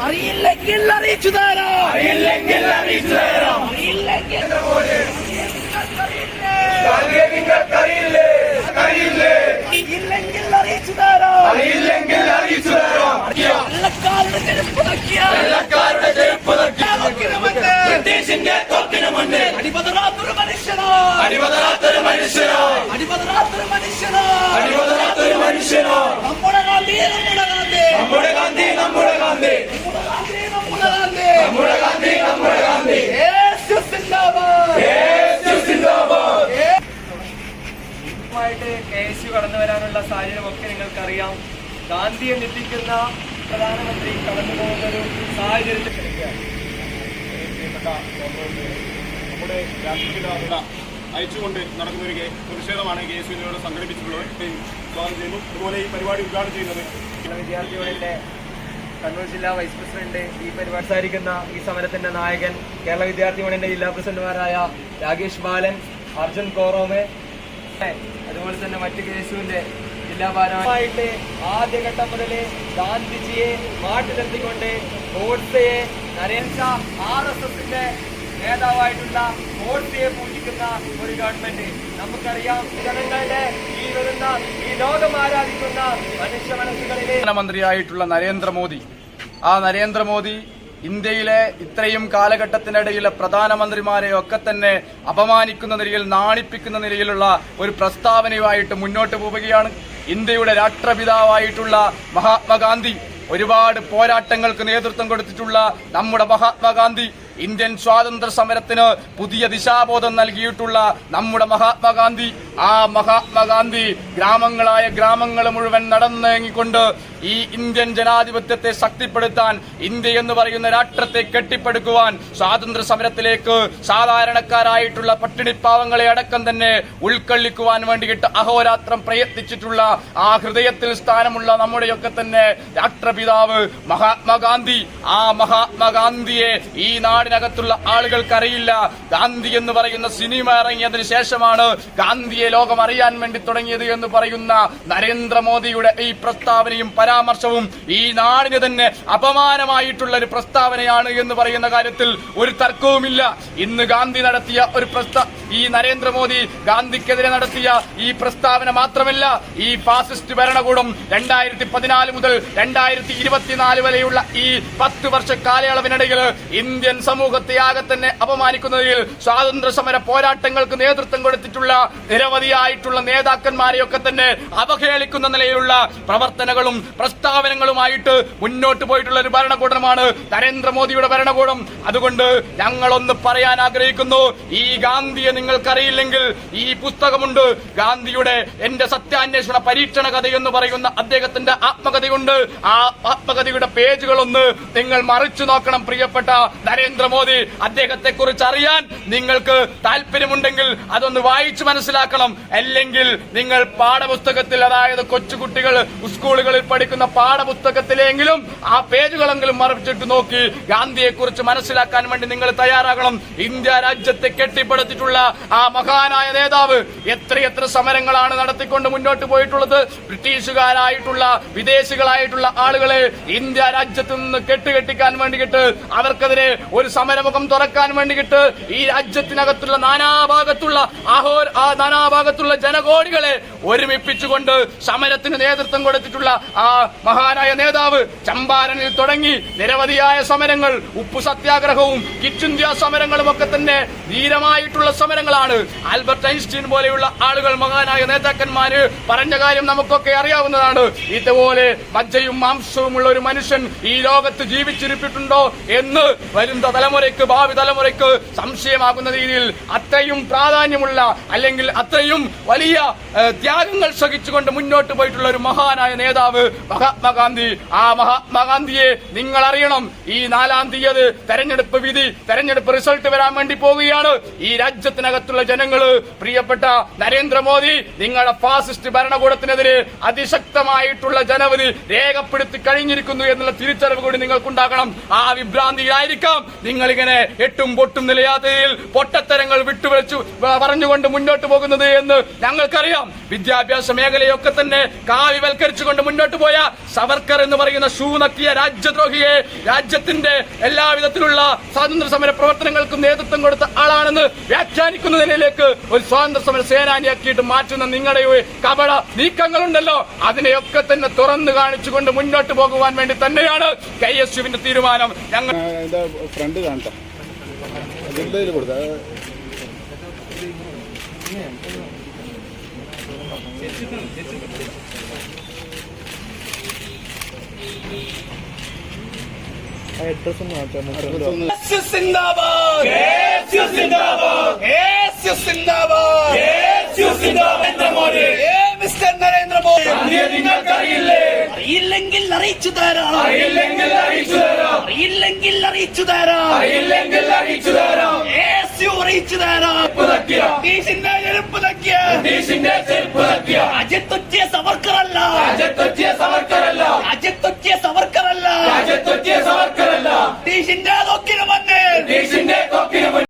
അറിയില്ലെങ്കിൽ അറിയിച്ചു തരാം. അറിയില്ലെങ്കിൽ അറിയിച്ചു തരാം. അറിയില്ലെങ്കിൽ നിങ്ങൾക്കറിയില്ലേ അറിയില്ലേ? അറിയില്ലെങ്കിൽ അറിയിച്ചു തരാം. അറിയില്ലെങ്കിൽ അറിയിച്ചു തരാം. വെള്ളക്കാരുടെ ചെരുപ്പ് നോക്കിയ വെള്ളക്കാരുടെ ചെരുപ്പ് ബ്രിട്ടീഷിന്റെ തോക്കിന് മുന്നിൽ അടിപതറാത്തൊരു മനുഷ്യനോ. അടിപതറാത്തൊരു മനുഷ്യനോ. അടിപതറാത്തൊരു മനുഷ്യനോ. അടിപതറാത്തൊരു മനുഷ്യനോ. ഗാന്ധി. നമ്മുടെ ഗാന്ധി. നമ്മുടെ ഗാന്ധി നമ്മുടെ ഗാന്ധി ായിട്ട് കെ എസ് യു കടന്നു വരാനുള്ള സാഹചര്യമൊക്കെ നിങ്ങൾക്കറിയാം. ഗാന്ധിയെ ഞെട്ടിക്കുന്ന പ്രധാനമന്ത്രി കടന്നു പോകുന്ന ഒരു സാഹചര്യത്തിൽ നമ്മുടെ രാഷ്ട്രപിതാവിട അയച്ചുകൊണ്ട് നടക്കുന്ന ഒരു പ്രതിഷേധമാണ് കെ എസ് യുവിനോട് സംഘടിപ്പിച്ചിട്ടുള്ളത്. സ്വാഗതം ചെയ്യുന്നു അതുപോലെ ഈ പരിപാടി ഉദ്ഘാടനം ചെയ്യുന്നത്. കേരള വിദ്യാർത്ഥി യൂണിയന്റെ കണ്ണൂർ ജില്ലാ വൈസ് പ്രസിഡന്റ് ഈ പരിപാടി സംസാരിക്കുന്ന ഈ സമരത്തിന്റെ നായകൻ കേരള വിദ്യാർത്ഥി മണിന്റെ ജില്ലാ പ്രസിഡന്റുമാരായ രാകേഷ് ബാലൻ അർജുൻ കോറോമെ അതുപോലെ തന്നെ മറ്റു കേസുവിന്റെ ജില്ലാ ഭാരമായിട്ട് ആദ്യഘട്ടം മുതൽ ഗാന്ധിജിയെ നാട്ടിലെത്തിക്കൊണ്ട് ഗോഡ്സയെ നരേന്ദ്ര ആർ എസ് എസിന്റെ നേതാവായിട്ടുള്ള ഗോഡ്സയെ പൂജിക്കുന്ന ഒരു ഗവൺമെന്റ്. നമുക്കറിയാം ജനങ്ങളുടെ ഈ വരുന്ന ഈ ലോകം ആരാധിക്കുന്ന മനുഷ്യ മനസ്സുകളിലെ പ്രധാനമന്ത്രിയായിട്ടുള്ള നരേന്ദ്രമോദി. ആ നരേന്ദ്രമോദി ഇന്ത്യയിലെ ഇത്രയും കാലഘട്ടത്തിനിടയിലെ പ്രധാനമന്ത്രിമാരെ ഒക്കെ തന്നെ അപമാനിക്കുന്ന നിലയിൽ നാണിപ്പിക്കുന്ന നിലയിലുള്ള ഒരു പ്രസ്താവനയുമായിട്ട് മുന്നോട്ട് പോവുകയാണ്. ഇന്ത്യയുടെ രാഷ്ട്രപിതാവായിട്ടുള്ള മഹാത്മാഗാന്ധി ഒരുപാട് പോരാട്ടങ്ങൾക്ക് നേതൃത്വം കൊടുത്തിട്ടുള്ള നമ്മുടെ മഹാത്മാഗാന്ധി ഇന്ത്യൻ സ്വാതന്ത്ര്യ സമരത്തിന് പുതിയ ദിശാബോധം നൽകിയിട്ടുള്ള നമ്മുടെ മഹാത്മാഗാന്ധി. ആ മഹാത്മാഗാന്ധി ഗ്രാമങ്ങളായ ഗ്രാമങ്ങൾ മുഴുവൻ നടന്നേങ്ങിക്കൊണ്ട് ഈ ഇന്ത്യൻ ജനാധിപത്യത്തെ ശക്തിപ്പെടുത്താൻ ഇന്ത്യ എന്ന് പറയുന്ന രാഷ്ട്രത്തെ കെട്ടിപ്പടുക്കുവാൻ സ്വാതന്ത്ര്യ സമരത്തിലേക്ക് സാധാരണക്കാരായിട്ടുള്ള പട്ടിണിപ്പാവങ്ങളെ അടക്കം തന്നെ ഉൾക്കൊള്ളിക്കുവാൻ വേണ്ടിയിട്ട് അഹോരാത്രം പ്രയത്നിച്ചിട്ടുള്ള ആ ഹൃദയത്തിൽ സ്ഥാനമുള്ള നമ്മുടെയൊക്കെ തന്നെ രാഷ്ട്രപിതാവ് മഹാത്മാഗാന്ധി. ആ മഹാത്മാഗാന്ധിയെ ഈ നാടിനകത്തുള്ള ആളുകൾക്കറിയില്ല. ഗാന്ധി എന്ന് പറയുന്ന സിനിമ ഇറങ്ങിയതിനു ശേഷമാണ് ഗാന്ധിയെ ലോകം അറിയാൻ വേണ്ടി തുടങ്ങിയത് എന്ന് പറയുന്ന നരേന്ദ്രമോദിയുടെ ഈ പ്രസ്താവനയും പരാമർശവും ഈ നാടിന് തന്നെ അപമാനമായിട്ടുള്ള ഒരു പ്രസ്താവനയാണ് എന്ന് പറയുന്ന കാര്യത്തിൽ ഒരു തർക്കവുമില്ല. ഇന്ന് ഗാന്ധി നടത്തിയ ഒരു പ്രസ്താ ഈ നരേന്ദ്രമോദി ഗാന്ധിക്കെതിരെ നടത്തിയ ഈ പ്രസ്താവന മാത്രമല്ല ഈ ഫാസിസ്റ്റ് ഭരണകൂടം രണ്ടായിരത്തി പതിനാല് മുതൽ രണ്ടായിരത്തി ഇരുപത്തിനാല് വരെയുള്ള ഈ പത്ത് വർഷ കാലയളവിനിടയിൽ ഇന്ത്യൻ സമൂഹത്തെ ആകെ തന്നെ അപമാനിക്കുന്നതിൽ സ്വാതന്ത്ര്യ സമര പോരാട്ടങ്ങൾക്ക് നേതൃത്വം കൊടുത്തിട്ടുള്ള നിരവധിയായിട്ടുള്ള നേതാക്കന്മാരെയൊക്കെ തന്നെ അവഹേളിക്കുന്ന നിലയിലുള്ള പ്രവർത്തനങ്ങളും പ്രസ്താവനകളുമായിട്ട് മുന്നോട്ട് പോയിട്ടുള്ള ഒരു ഭരണകൂടമാണ് നരേന്ദ്രമോദിയുടെ ഭരണകൂടം. അതുകൊണ്ട് ഞങ്ങളൊന്ന് പറയാൻ ആഗ്രഹിക്കുന്നു ഈ ഗാന്ധിയെ നിങ്ങൾക്കറിയില്ലെങ്കിൽ ഈ പുസ്തകമുണ്ട്. ഗാന്ധിയുടെ എന്റെ സത്യാന്വേഷണ പരീക്ഷണ കഥയെന്ന് പറയുന്ന അദ്ദേഹത്തിന്റെ ആത്മകഥയുണ്ട്. ആ ആത്മകഥയുടെ പേജുകളൊന്ന് നിങ്ങൾ മറിച്ചു നോക്കണം പ്രിയപ്പെട്ട നരേന്ദ്രമോദി. അദ്ദേഹത്തെ കുറിച്ച് അറിയാൻ നിങ്ങൾക്ക് താല്പര്യമുണ്ടെങ്കിൽ അതൊന്ന് വായിച്ചു മനസ്സിലാക്കണം. അല്ലെങ്കിൽ നിങ്ങൾ പാഠപുസ്തകത്തിൽ അതായത് കൊച്ചുകുട്ടികൾ സ്കൂളുകളിൽ പഠിക്കുന്ന പാഠപുസ്തകത്തിലെങ്കിലും ആ പേജുകളെങ്കിലും മറിച്ചിട്ട് നോക്കി. ഗാന്ധിയെക്കുറിച്ച് മനസ്സിലാക്കാൻ വേണ്ടി നിങ്ങൾ തയ്യാറാകണം. ഇന്ത്യ രാജ്യത്തെ കെട്ടിപ്പടുത്തിട്ടുള്ള ആ മഹാനായ നേതാവ് എത്രയെത്ര സമരങ്ങളാണ് നടത്തിക്കൊണ്ട് മുന്നോട്ട് പോയിട്ടുള്ളത്. ബ്രിട്ടീഷുകാരായിട്ടുള്ള വിദേശികളായിട്ടുള്ള ആളുകളെ ഇന്ത്യ രാജ്യത്ത് നിന്ന് കെട്ടുകെട്ടിക്കാൻ വേണ്ടിയിട്ട് അവർക്കെതിരെ ഒരു സമരമുഖം തുറക്കാൻ വേണ്ടിയിട്ട് ഈ രാജ്യത്തിനകത്തുള്ള നാനാഭാഗത്തുള്ള അഹോ ആ നാനാഭാഗത്തുള്ള ജനകോടികളെ ഒരുമിപ്പിച്ചുകൊണ്ട് സമരത്തിന് നേതൃത്വം കൊടുത്തിട്ടുള്ള ആ മഹാനായ നേതാവ് ചമ്പാരനിൽ തുടങ്ങി നിരവധിയായ സമരങ്ങൾ ഉപ്പു സത്യാഗ്രഹവും കിറ്റ് ഇന്ത്യ സമരങ്ങളും ഒക്കെ തന്നെ ധീരമായിട്ടുള്ള സമരങ്ങളാണ്. ആൽബർട്ട് ഐൻസ്റ്റീൻ പോലെയുള്ള ആളുകൾ മഹാനായ നേതാക്കന്മാര് പറഞ്ഞ കാര്യം നമുക്കൊക്കെ അറിയാവുന്നതാണ്. ഇതുപോലെ മജ്ജയും മാംസവുമുള്ള ഒരു മനുഷ്യൻ ഈ ലോകത്ത് ജീവിച്ചിരിപ്പിട്ടുണ്ടോ എന്ന് വരും തലമുറയ്ക്ക് ഭാവി തലമുറയ്ക്ക് സംശയമാകുന്ന രീതിയിൽ അത്രയും പ്രാധാന്യമുള്ള അല്ലെങ്കിൽ അത്രയും വലിയ ത്യാഗങ്ങൾ സഹിച്ചുകൊണ്ട് മുന്നോട്ട് പോയിട്ടുള്ള ഒരു മഹാനായ നേതാവ് മഹാത്മാഗാന്ധി ആ മഹാത്മാഗാന്ധിയെ നിങ്ങൾ അറിയണം ഈ നാലാം തീയതി തെരഞ്ഞെടുപ്പ് വിധി തെരഞ്ഞെടുപ്പ് റിസൾട്ട് വരാൻ വേണ്ടി പോവുകയാണ്. ഈ രാജ്യത്തിനകത്തുള്ള ജനങ്ങൾ പ്രിയപ്പെട്ട നരേന്ദ്രമോദി നിങ്ങളുടെ ഫാസിസ്റ്റ് ഭരണകൂടത്തിനെതിരെ അതിശക്തമായിട്ടുള്ള ജനവധി രേഖപ്പെടുത്തി കഴിഞ്ഞിരിക്കുന്നു എന്നുള്ള തിരിച്ചറിവ് കൂടി നിങ്ങൾക്കുണ്ടാകണം. ആ വിഭ്രാന്തിയിലായിരിക്കാം. നിങ്ങളിങ്ങനെ എട്ടും പൊട്ടും നിലയാതയിൽ പൊട്ടത്തരങ്ങൾ വിട്ടുവെച്ചു പറഞ്ഞുകൊണ്ട് മുന്നോട്ട് പോകുന്നത് എന്ന് ഞങ്ങൾക്കറിയാം. വിദ്യാഭ്യാസ മേഖലയൊക്കെ തന്നെ കാവ്യവൽക്കരിച്ചുകൊണ്ട് മുന്നോട്ട് പോയ സവർക്കർ എന്ന് പറയുന്ന ഷൂ നക്കിയ രാജ്യദ്രോഹിയെ രാജ്യത്തിന്റെ എല്ലാവിധത്തിലുള്ള സ്വാതന്ത്ര്യ സമര പ്രവർത്തനങ്ങൾക്കും നേതൃത്വം കൊടുത്ത ആളാണെന്ന് വ്യാഖ്യാനിക്കുന്ന നിലയിലേക്ക് ഒരു സ്വാതന്ത്ര്യ സമര സേനാനിയാക്കിയിട്ട് മാറ്റുന്ന നിങ്ങളുടെ കപട നീക്കങ്ങളുണ്ടല്ലോ. അതിനെയൊക്കെ തന്നെ തുറന്നു കാണിച്ചുകൊണ്ട് മുന്നോട്ട് പോകുവാൻ വേണ്ടി തന്നെയാണ് കെ എസ് യുവിന്റെ തീരുമാനം. ഞങ്ങൾ ഫ്രണ്ട് കാണട്ടെ. സിന്ദാബാദ്. സിന്ദാബാദ്. സിന്ദാബാദ്. അറിയില്ലെങ്കിൽ അറിയിച്ചു തരാം. അറിയില്ലെങ്കിൽ അറിയിച്ചു തരാം. അറിയില്ലെങ്കിൽ അറിയിച്ചു തരാം. അറിയില്ലെങ്കിൽ അറിയിച്ചു തരാം. അറിയിച്ചു തരാം. ബ്രിട്ടീഷിന്റെ ചെരുപ്പ് തക്കിയ. ബ്രിട്ടീഷിന്റെ ചെരുപ്പ് തക്കിയ. രാജ്യത്തൊറ്റിയ സവർക്കറല്ല. രാജ്യത്തൊറ്റിയ സവർക്കറല്ല. രാജ്യത്തൊറ്റിയ സവർക്കറല്ല. രാജ്യത്തൊറ്റിയ സവർക്കറല്ല. ബ്രിട്ടീഷിന്റെ തൊക്കിന് മണ്ണ് ബ്രിട്ടീഷിന്റെ കൊക്കിന് മുന്നിൽ